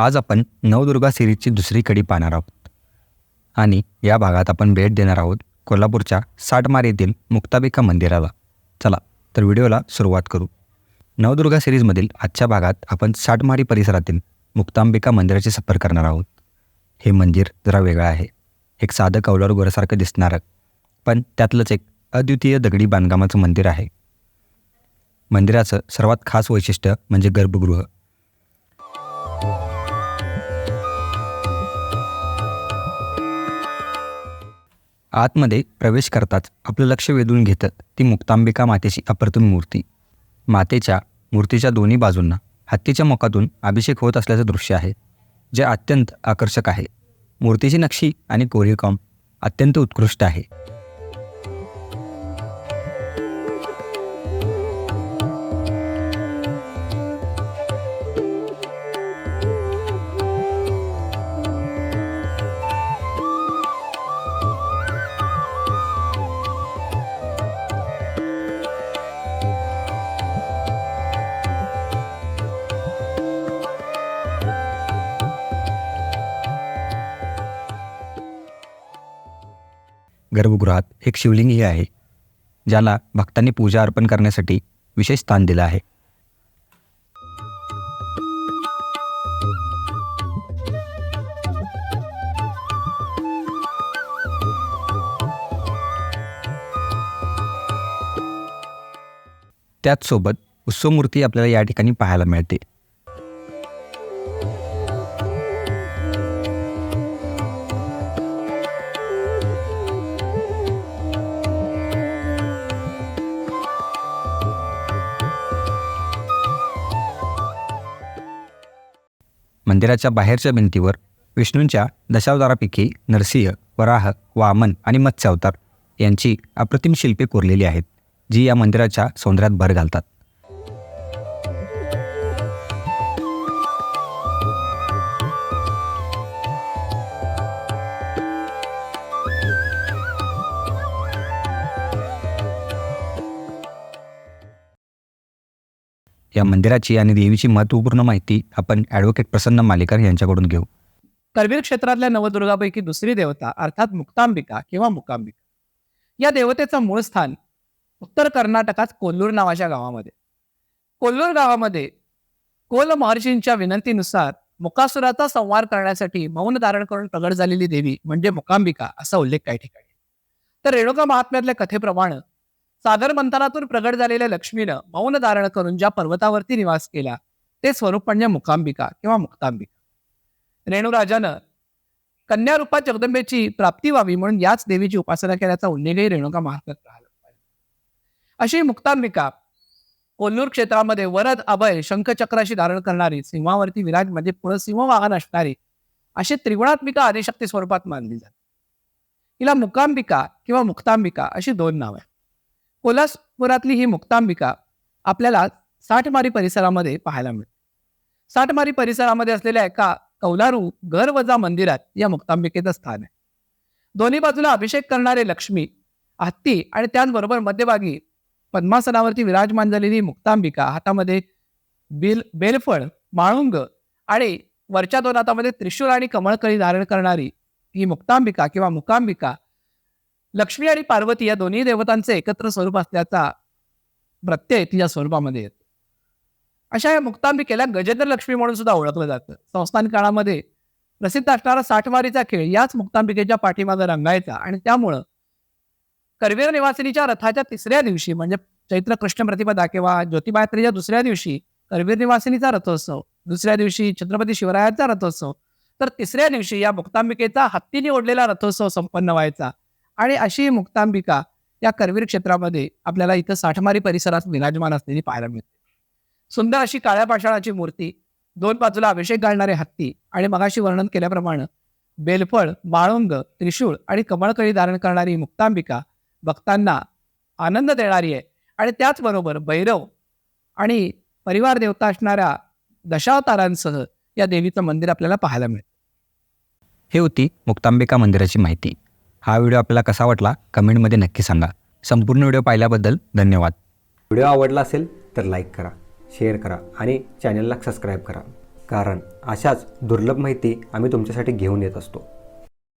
आज आपण नवदुर्गा सिरीजची दुसरी कडी पाहणार आहोत. आणि या भागात आपण भेट देणार आहोत कोल्हापूरच्या साठमार येथील मुक्ताबिका मंदिराला. चला तर व्हिडिओला सुरुवात करू. नवदुर्गा सिरीजमधील आजच्या भागात आपण साठमारी परिसरातील मुक्तांबिका मंदिराची सफर करणार आहोत. हे मंदिर जरा वेगळं आहे. एक साधं कौलारू घरासारखं दिसणारं पण त्यातलंच एक अद्वितीय दगडी बांधकामाचं मंदिर आहे. मंदिराचं सर्वात खास वैशिष्ट्य म्हणजे गर्भगृह. आतमध्ये प्रवेश करताच आपलं लक्ष वेधून घेतं ती मुक्तांबिका मातेची अप्रतिम मूर्ती. मातेच्या मूर्तीच्या दोन्ही बाजूंना हत्तीच्या मुखातून अभिषेक होत असल्याचं दृश्य आहे जे अत्यंत आकर्षक आहे. मूर्तीची नक्षी आणि कोरीवकाम अत्यंत उत्कृष्ट आहे. गर्भगृहात एक शिवलिंगही आहे ज्याला भक्तांनी पूजा अर्पण करण्यासाठी विशेष स्थान दिलं आहे. त्याचसोबत उत्सवमूर्ती आपल्याला या ठिकाणी पाहायला मिळते. मंदिराच्या बाहेरच्या भिंतीवर विष्णूंच्या दशावतारापैकी नरसिंह वराह वामन आणि मत्स्य अवतार यांची अप्रतिम शिल्पे कोरलेली आहेत जी या मंदिराच्या सौंदर्यात भर घालतात. या मंदिराची आणि देवीची महत्त्वपूर्ण माहिती आपण ॲडव्होकेट प्रसन्न मालेकर यांच्याकडून घेऊ. करवीर क्षेत्रातल्या नवदुर्गापैकी दुसरी देवता अर्थात मुक्तांबिका किंवा मुकांबिका. या देवतेचं मूळ स्थान उत्तर कर्नाटकात कोल्लूर नावाच्या गावामध्ये. कोल्लूर गावामध्ये कोल महर्षींच्या विनंतीनुसार मुकासुराचा संवार करण्यासाठी मौन धारण करून प्रगट झालेली देवी म्हणजे मुकांबिका असा उल्लेख काही ठिकाणी. तर रेणुका महात्म्यातल्या कथेप्रमाणे सादर मंथनातून प्रगट झालेल्या लक्ष्मीनं मौन धारण करून ज्या पर्वतावरती निवास केला ते स्वरूप म्हणजे मुकांबिका किंवा मुक्तांबिका. रेणुराजानं कन्या रूपात जगदंबेची प्राप्ती व्हावी म्हणून याच देवीची उपासना केल्याचा उल्लेखही रेणुका महाराज अशी मुक्तांबिका कोल्लूर क्षेत्रामध्ये वरद अभय शंखचक्राशी धारण करणारी सिंहावरती विराज म्हणजे पुरसिंह वाहन असणारी अशी त्रिगुणात्मिका आदिशक्ती स्वरूपात मानली जाते. हिला मुकांबिका किंवा मुक्तांबिका अशी दोन नाव आहेत. कोल्हापुरातली ही मुक्तांबिका आपल्याला साठमारी परिसरामध्ये पाहायला मिळते. साठमारी परिसरामध्ये असलेल्या एका कौलारू घर वजा मंदिरात या मुक्तांबिकेचं स्थान आहे. दोन्ही बाजूला अभिषेक करणारे लक्ष्मी हत्ती आणि त्याचबरोबर मध्यभागी पद्मासनावरती विराजमान झालेली मुक्तांबिका हातामध्ये बेल बेलफळ माळुंग आणि वरच्या दोन हातामध्ये त्रिशूळ आणि कमळकळी धारण करणारी ही मुक्तांबिका किंवा मुकांबिका लक्ष्मी आणि पार्वती या दोन्ही देवतांचे एकत्र स्वरूप असल्याचा प्रत्यय तिच्या स्वरूपामध्ये येतो. अशा या मुक्तांबिकेला गजेंद्र लक्ष्मी म्हणून सुद्धा ओळखलं जातं. संस्थान काळामध्ये प्रसिद्ध असणारा साठवारीचा खेळ याच मुक्तांबिकेच्या पाठीमागे रंगायचा आणि त्यामुळं करवीर निवासिनीच्या रथाच्या तिसऱ्या दिवशी म्हणजे चैत्र कृष्ण प्रतिपदा किंवा ज्योतिबायात्रेच्या दुसऱ्या दिवशी करवीर निवासिनीचा रथोत्सव दुसऱ्या दिवशी छत्रपती शिवरायाचा रथोत्सव तर तिसऱ्या दिवशी या मुक्तांबिकेचा हत्तीने ओढलेला रथोत्सव संपन्न व्हायचा. आणि अशी मुक्तांबिका या करवीर क्षेत्रामध्ये आपल्याला इथं साठमारी परिसरात विराजमान असलेली पाहायला मिळते. सुंदर अशी काळ्या पाषाणाची मूर्ती दोन बाजूला अभिषेक घालणारे हत्ती आणि मगाशी वर्णन केल्याप्रमाणे बेलफळ माळुंग त्रिशूळ आणि कमळकळी धारण करणारी मुक्तांबिका भक्तांना आनंद देणारी आहे. आणि त्याचबरोबर भैरव आणि परिवार देवता असणाऱ्या दशावतारांसह या देवीचं मंदिर आपल्याला पाहायला मिळतं. हे होती मुक्तांबिका मंदिराची माहिती. हा व्हिडिओ आपल्याला कसा वाटला कमेंटमध्ये नक्की सांगा. संपूर्ण व्हिडिओ पाहिल्याबद्दल धन्यवाद. व्हिडिओ आवडला असेल तर लाईक करा शेअर करा आणि चॅनलला सबस्क्राईब करा. कारण अशाच दुर्लभ माहिती आम्ही तुमच्यासाठी घेऊन येत असतो.